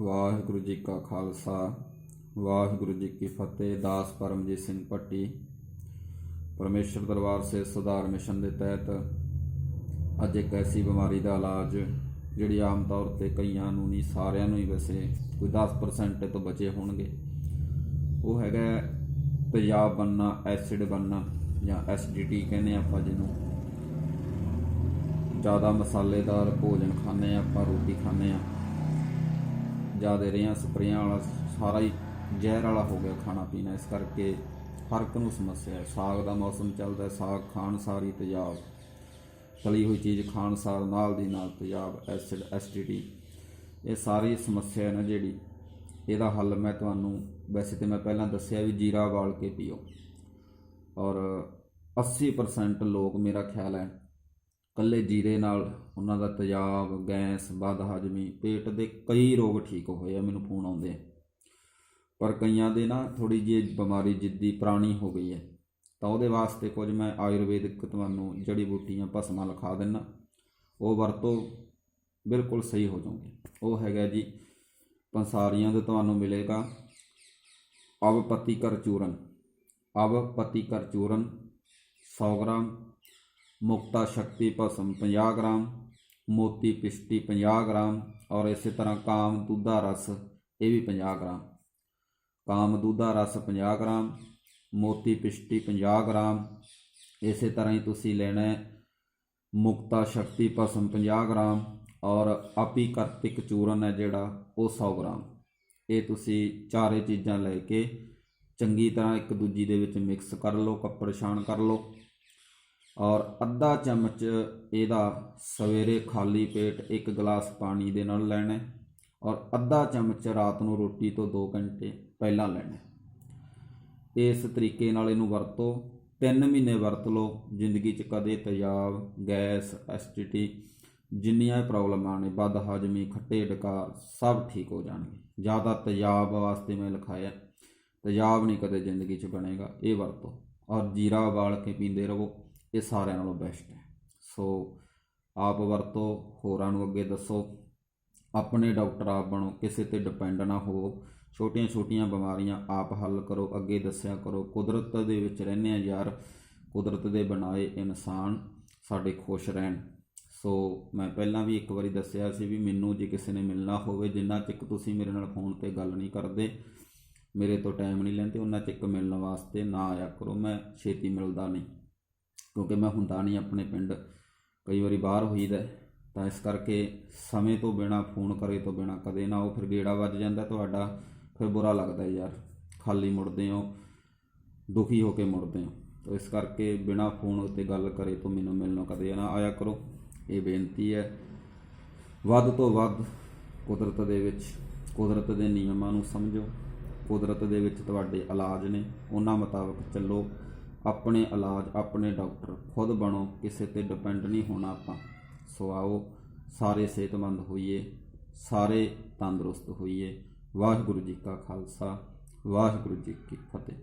ਵਾਹਿਗੁਰੂ ਜੀ ਕਾ ਖਾਲਸਾ, ਵਾਹਿਗੁਰੂ ਜੀ ਕੀ ਫਤਿਹ, ਦਾਸ ਪਰਮਜੀਤ ਸਿੰਘ ਪੱਟੀ ਪਰਮੇਸ਼ਰ ਦਰਬਾਰ ਸੇ ਸੁਧਾਰ ਮਿਸ਼ਨ ਦੇ ਤਹਿਤ ਅੱਜ ਇੱਕ ਐਸੀ ਬਿਮਾਰੀ ਦਾ ਇਲਾਜ, ਜਿਹੜੀ ਆਮ ਤੌਰ ਤੇ ਕਈਆਂ ਨੂੰ ਨਹੀਂ, ਸਾਰਿਆਂ ਨੂੰ ਹੀ ਵੈਸੇ ਕੋਈ 10% ਤੋਂ ਬਚੇ ਹੋਣਗੇ। ਉਹ ਹੈਗਾ ਤੇਜ਼ਾਬ ਬਣਨਾ ਐਸਿਡ ਬਣਨਾ ਜਾਂ ਐਸਿਡਿਟੀ ਕਹਿੰਦੇ ਆਪਾਂ ਜਿਹਨੂੰ। ਜ਼ਿਆਦਾ ਮਸਾਲੇਦਾਰ ਭੋਜਨ ਖਾਂਦੇ ਆ ਆਪਾਂ ਰੋਟੀ ਖਾਂਦੇ ਆ ਜ਼ਿਆਦਾ ਰੇਹਾਂ ਸਪਰੇਆਂ ਵਾਲਾ, ਸਾਰਾ ਹੀ ਜ਼ਹਿਰ ਵਾਲਾ ਹੋ ਗਿਆ ਖਾਣਾ ਪੀਣਾ। ਇਸ ਕਰਕੇ ਹਰ ਇੱਕ ਨੂੰ ਸਮੱਸਿਆ ਹੈ। ਸਾਗ ਦਾ ਮੌਸਮ ਚੱਲਦਾ ਸਾਗ ਖਾਣ ਸਾਰੀ ਤੇਜ਼ਾਬ। ਤਲੀ ਹੋਈ ਚੀਜ਼ ਖਾਣ ਸਾਰ ਨਾਲ ਦੀ ਨਾਲ ਤੇਜ਼ਾਬ ਐਸਿਡ ਐਸਿਡਿਟੀ ਇਹ ਸਾਰੀ ਸਮੱਸਿਆ ਹੈ ਨਾ ਜਿਹੜੀ, ਇਹਦਾ ਹੱਲ ਮੈਂ ਤੁਹਾਨੂੰ, ਵੈਸੇ ਤੇ ਮੈਂ ਪਹਿਲਾਂ ਦੱਸਿਆ ਵੀ ਜੀਰਾ ਉਬਾਲ ਕੇ ਪੀਓ। ਔਰ 80% ਲੋਕ ਮੇਰਾ ਖਿਆਲ ਹੈ ਕੱਲੇ ਜੀਰੇ ਨਾਲ ਉਹਨਾਂ ਦਾ ਤੇਜ਼ਾਬ, ਗੈਸ ਬਦ ਹਜਮੀ, ਪੇਟ ਦੇ ਕਈ ਰੋਗ ਠੀਕ ਹੋਏ ਆ, ਮੈਨੂੰ ਫੋਨ ਆਉਂਦੇ ਆ। ਪਰ ਕਈਆਂ ਦੇ ਨਾ ਥੋੜੀ ਜਿਹੀ ਬਿਮਾਰੀ ਜਿੱਦੀ ਪੁਰਾਣੀ ਹੋ ਗਈ ਹੈ। ਤਾਂ ਉਹਦੇ ਵਾਸਤੇ ਕੁਝ ਮੈਂ ਆਯੁਰਵੈਦਿਕ ਤੁਹਾਨੂੰ ਜੜੀ ਬੂਟੀਆਂ, ਭਸਮਾਂ ਲਿਖਾ ਦਿੰਨਾ। ਉਹ ਵਰਤੋ ਬਿਲਕੁਲ ਸਹੀ ਹੋ ਜਾਓਗੇ ਉਹ ਹੈਗਾ ਜੀ, ਪੰਸਾਰੀਆਂ ਦੇ ਤੁਹਾਨੂੰ ਮਿਲੇਗਾ। ਅਵਪਤੀ ਕਰ ਚੂਰਨ। ਅਵਪਤੀ ਕਰ ਚੂਰਨ 100 ਗ੍ਰਾਮ। ਮੁਕਤਾ ਸ਼ਕਤੀ ਭਸਮ 50 ਗ੍ਰਾਮ, ਮੋਤੀ ਪਿਸ਼ਟੀ 50 ਗ੍ਰਾਮ ਔਰ ਇਸੇ ਤਰ੍ਹਾਂ ਕਾਮ, ਦੁੱਧਾ, ਰਸ ਇਹ ਵੀ 50 ਗ੍ਰਾਮ। ਕਾਮ, ਦੁੱਧਾ, ਰਸ 50 ਗ੍ਰਾਮ, ਮੋਤੀ ਪਿਸ਼ਟੀ 50 ਗ੍ਰਾਮ, ਇਸੇ ਤਰ੍ਹਾਂ ਹੀ ਤੁਸੀਂ ਲੈਣਾ ਹੈ ਮੁਕਤਾ ਸ਼ਕਤੀ ਭਸਮ 50 ਗ੍ਰਾਮ ਔਰ ਆਪੀ ਕਰਤਿਕ ਚੂਰਨ ਹੈ ਜਿਹੜਾ ਉਹ 100 ਗ੍ਰਾਮ। ਇਹ ਤੁਸੀਂ ਚਾਰੇ ਚੀਜ਼ਾਂ ਲੈ ਕੇ ਚੰਗੀ ਤਰ੍ਹਾਂ ਇੱਕ ਦੂਜੀ ਦੇ ਵਿੱਚ ਮਿਕਸ ਕਰ ਲਓ, ਕੱਪੜ ਛਾਣ ਕਰ ਲਓ। ਔਰ ਅੱਧਾ ਚਮਚ ਇਹਦਾ ਸਵੇਰੇ ਖਾਲੀ ਪੇਟ ਇੱਕ ਗਲਾਸ ਪਾਣੀ ਦੇ ਨਾਲ ਲੈਣਾ ਔਰ ਅੱਧਾ ਚਮਚ ਰਾਤ ਨੂੰ ਰੋਟੀ ਤੋਂ 2 ਘੰਟੇ ਪਹਿਲਾਂ ਲੈਣਾ ਇਸ ਤਰੀਕੇ ਨਾਲ ਇਹਨੂੰ ਵਰਤੋ। 3 ਮਹੀਨੇ ਵਰਤ ਲਓ। ਜ਼ਿੰਦਗੀ 'ਚ ਕਦੇ ਤੇਜ਼ਾਬ, ਗੈਸ, ਐਸਿਡਿਟੀ ਜਿੰਨੀਆਂ ਪ੍ਰੋਬਲਮਾਂ ਨੇ ਬਦ ਹਾਜ਼ਮੀ, ਖੱਟੇ ਡਕਾਰ ਸਭ ਠੀਕ ਹੋ ਜਾਣਗੇ। ਜ਼ਿਆਦਾ ਤੇਜ਼ਾਬ ਵਾਸਤੇ ਮੈਂ ਲਿਖਾਇਆ, ਤੇਜ਼ਾਬ ਨਹੀਂ ਕਦੇ ਜ਼ਿੰਦਗੀ 'ਚ ਬਣੇਗਾ। ਇਹ ਵਰਤੋ। ਔਰ ਜੀਰਾ ਉਬਾਲ ਕੇ ਪੀਂਦੇ ਰਹੋ। ਇਹ ਸਾਰਿਆਂ ਨਾਲੋਂ ਬੈਸਟ ਹੈ। ਸੋ ਆਪ ਵਰਤੋ, ਹੋਰਾਂ ਨੂੰ ਅੱਗੇ ਦੱਸੋ। ਆਪਣੇ ਡਾਕਟਰ ਆਪ ਬਣੋ, ਕਿਸੇ ਤੇ ਡਿਪੈਂਡ ਨਾ ਹੋਵੋ। ਛੋਟੀਆਂ ਛੋਟੀਆਂ ਬਿਮਾਰੀਆਂ ਆਪ ਹੱਲ ਕਰੋ, ਅੱਗੇ ਦੱਸਿਆ ਕਰੋ। ਕੁਦਰਤ ਦੇ ਵਿੱਚ ਰਹਿੰਦੇ ਆ ਯਾਰ, ਕੁਦਰਤ ਦੇ ਬਣਾਏ ਇਨਸਾਨ ਸਾਡੇ ਖੁਸ਼ ਰਹਿਣ। ਸੋ ਮੈਂ ਪਹਿਲਾਂ ਵੀ ਇੱਕ ਵਾਰੀ ਦੱਸਿਆ ਸੀ ਵੀ ਮੈਨੂੰ ਜੇ ਕਿਸੇ ਨੇ ਮਿਲਣਾ ਹੋਵੇ, ਜਿੰਨਾ ਚਿਕ ਤੁਸੀਂ ਮੇਰੇ ਨਾਲ ਫੋਨ ਤੇ ਗੱਲ ਨਹੀਂ ਕਰਦੇ, ਮੇਰੇ ਤੋਂ ਟਾਈਮ ਨਹੀਂ ਲੈਂਦੇ, ਉਹਨਾਂ ਚਿਕ ਮਿਲਣ ਵਾਸਤੇ ਨਾ ਆਇਆ ਕਰੋ। ਮੈਂ ਛੇਤੀ ਮਿਲਦਾ ਨਹੀਂ। ਕਿਉਂਕਿ ਮੈਂ ਹੁੰਦਾ ਨਹੀਂ ਆਪਣੇ ਪਿੰਡ। ਕਈ ਵਾਰੀ ਬਾਹਰ ਹੋਈਦਾ ਹੈ, ਤਾਂ ਇਸ ਕਰਕੇ ਸਮੇਂ ਤੋਂ ਬਿਨਾ ਫੋਨ ਕਰੇ ਤੋਂ ਬਿਨਾ ਕਦੇ ਨਾ ਉਹ ਫਿਰ ਗੇੜਾ ਵੱਜ ਜਾਂਦਾ ਤੁਹਾਡਾ ਫਿਰ ਬੁਰਾ ਲੱਗਦਾ ਯਾਰ ਖਾਲੀ ਮੁੜਦੇ ਹੋ ਦੁਖੀ ਹੋ ਕੇ ਮੁੜਦੇ ਹੋ। ਤਾਂ ਇਸ ਕਰਕੇ ਬਿਨਾ ਫੋਨ ਉੱਤੇ ਗੱਲ ਕਰੇ ਤੋਂ ਮੈਨੂੰ ਮਿਲਣਾ ਕਦੇ ਨਾ ਆਇਆ ਕਰੋ। ਇਹ ਬੇਨਤੀ ਹੈ ਵੱਧ ਤੋਂ ਵੱਧ ਕੁਦਰਤ ਦੇ ਵਿੱਚ ਕੁਦਰਤ ਦੇ ਨਿਯਮਾਂ ਨੂੰ ਸਮਝੋ। ਕੁਦਰਤ ਦੇ ਵਿੱਚ ਤੁਹਾਡੇ ਇਲਾਜ ਨੇ ਉਹਨਾਂ ਮੁਤਾਬਕ ਚੱਲੋ। ਆਪਣੇ ਇਲਾਜ, ਆਪਣੇ ਡਾਕਟਰ, ਖੁਦ ਬਣੋ, ਕਿਸੇ ਤੇ ਡਿਪੈਂਡ ਨਹੀਂ ਹੋਣਾ ਆਪਾਂ। ਸੋ ਆਓ, ਸਾਰੇ ਸਿਹਤਮੰਦ ਹੋਈਏ, ਸਾਰੇ ਤੰਦਰੁਸਤ ਹੋਈਏ। ਵਾਹਿਗੁਰੂ ਜੀ ਕਾ ਖਾਲਸਾ, ਵਾਹਿਗੁਰੂ ਜੀ ਕੀ ਫਤਿਹ।